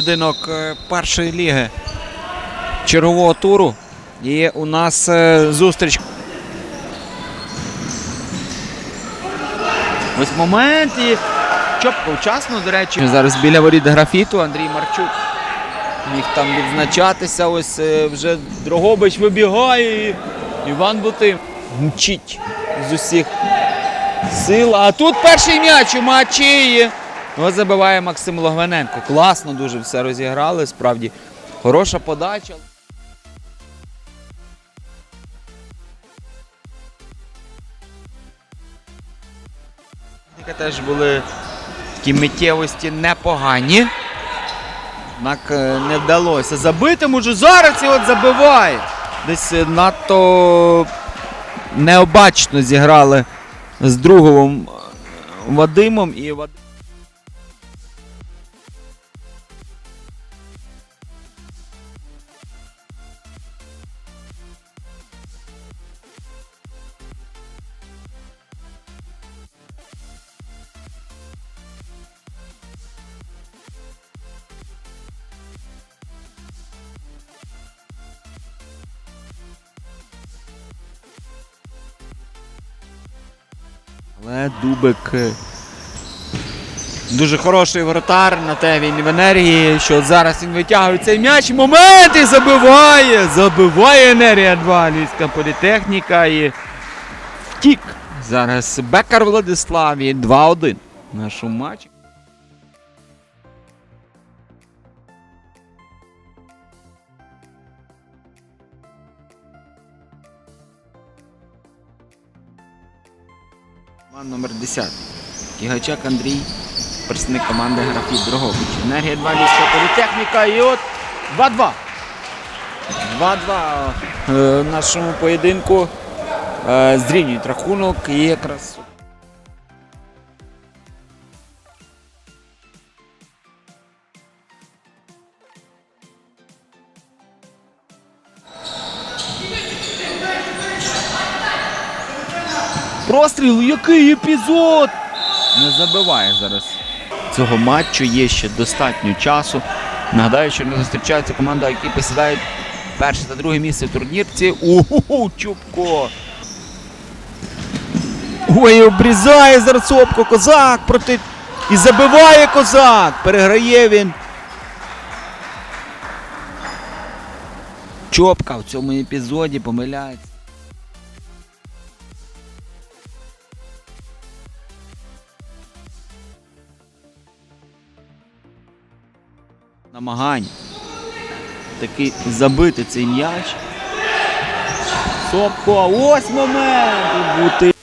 Поєдинок е, першої ліги чергового туру. І у нас е, зустріч. Ось момент і Чопко вчасно, до речі. Зараз біля воріт графіту Андрій Марчук. Міг там відзначатися. Ось е, вже Дрогобич вибігає. Іван Бутим мчить з усіх сил. А тут перший м'яч у матчі. Його забиває Максим Логвиненко. Класно дуже все розіграли. Справді хороша подача. Теж були такі миттєвості непогані. Однак е, не вдалося забити. Може зараз і от забиває. Десь е, надто необачно зіграли з Друговим е, Вадимом і Вадим. Але Дубик е, дуже хороший воротар на те він в енергії, що зараз він витягує цей м'яч. Момент і забиває! Забиває енергія 2 Львівська політехніка і втік. Зараз Бекар Владислав і 2-1 в нашому матчі. Команд номер 10. Кігачак Андрій, представник команди Графіт Дрогович. Енергія 2 Львівська політехніка і от 2-2. 2-2 е, в нашому поєдинку е, зрівнюють рахунок і якраз. Простріл, який епізод! Не забиває зараз. Цього матчу є ще достатньо часу. Нагадаю, що не зустрічаються команда, які посідають перше та друге місце в турнірці. Уху, Чубко! Ой, обрізає зараз Сопко, козак проти. І забиває козак! Переграє він. Чопка в цьому епізоді помиляється. Намагань таки забити цей м'яч. Сопко, ось момент!